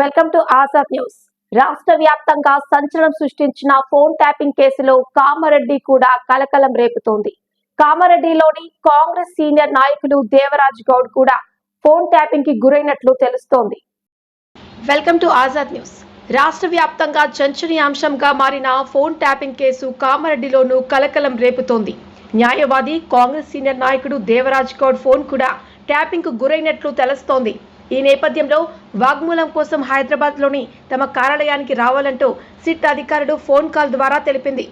Welcome to Azad news రాష్ట్ర వ్యాప్తంగా సంచలనం సృష్టించిన ఫోన్ ట్యాపింగ్ కేసులో కామారెడ్డి కూడా కలకలం రేపుతోంది. కామారెడ్డిలోని కాంగ్రెస్ సీనియర్ నాయకులు దేవరాజ్ గౌడ్ కూడా ఫోన్ ట్యాపింగ్కి గురైనట్లు తెలుస్తోంది. వెల్కమ్ టు ఆజాద్ న్యూస్ రాష్ట్ర వ్యాప్తంగా చర్చనీయాంశంగా మారిన ఫోన్ ట్యాపింగ్ కేసు కామారెడ్డిలోనూ కలకలం రేపుతోంది. న్యాయవాది కాంగ్రెస్ సీనియర్ నాయకుడు దేవరాజ్ గౌడ్ ఫోన్ కూడా ట్యాపింగ్కు గురైనట్లు తెలుస్తోంది. ఈ నేపథ్యంలో వాగ్మూలం కోసం హైదరాబాద్లోని తమ కార్యాలయానికి రావాలంటూ సిట్ అధికారులు ఫోన్ కాల్ ద్వారా తెలిపింది.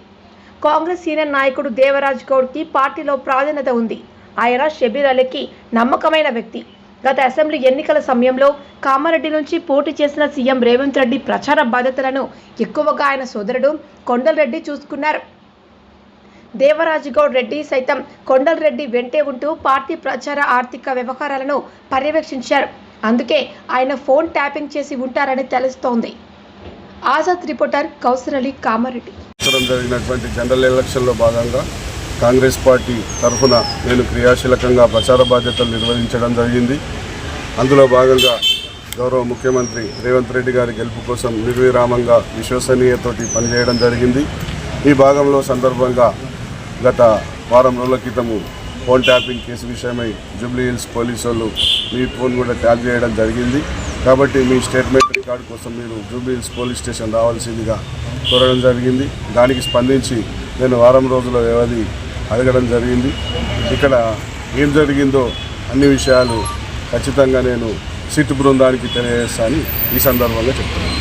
కాంగ్రెస్ సీనియర్ నాయకుడు దేవరాజ్ గౌడ్కి పార్టీలో ప్రాధాన్యత ఉంది. ఆయన షబీర్ అలీకి నమ్మకమైన వ్యక్తి. గత అసెంబ్లీ ఎన్నికల సమయంలో కామారెడ్డి నుంచి పోటీ చేసిన సీఎం రేవంత్ రెడ్డి ప్రచార బాధ్యతలను ఎక్కువగా ఆయన సోదరుడు కొండలరెడ్డి చూసుకున్నారు. దేవరాజుగౌడ్ రెడ్డి సైతం కొండలరెడ్డి వెంటే ఉంటూ పార్టీ ప్రచార ఆర్థిక వ్యవహారాలను పర్యవేక్షించారు. అందుకే ఆయన ఫోన్ ట్యాపింగ్ చేసి ఉంటారని తెలుస్తోంది. ఆజాద్ రిపోర్టర్ కౌసర్ అలీ కామారెడ్డి. జరిగినటువంటి జనరల్ ఎలక్షన్లో భాగంగా కాంగ్రెస్ పార్టీ తరఫున నేను క్రియాశీలకంగా ప్రచార బాధ్యతలు నిర్వహించడం జరిగింది. అందులో భాగంగా గౌరవ ముఖ్యమంత్రి రేవంత్ రెడ్డి గారి గెలుపు కోసం నిర్విరామంగా విశ్వసనీయతోటి పనిచేయడం జరిగింది. ఈ భాగంలో సందర్భంగా గత వారం రోజుల క్రితము ఫోన్ ట్యాపింగ్ కేసు విషయమై జూబ్లీ హిల్స్ పోలీసు వాళ్ళు మీ ఫోన్ కూడా ట్యాప్ చేయడం జరిగింది. కాబట్టి మీ స్టేట్మెంట్ రికార్డు కోసం మీరు జూబ్లీ హిల్స్ పోలీస్ స్టేషన్ రావాల్సిందిగా కోరడం జరిగింది. దానికి స్పందించి నేను వారం రోజుల వ్యవధి అడగడం జరిగింది. ఇక్కడ ఏం జరిగిందో అన్ని విషయాలు ఖచ్చితంగా నేను సిట్ బృందానికి తెలియజేస్తానని ఈ సందర్భంగా చెప్తున్నాను.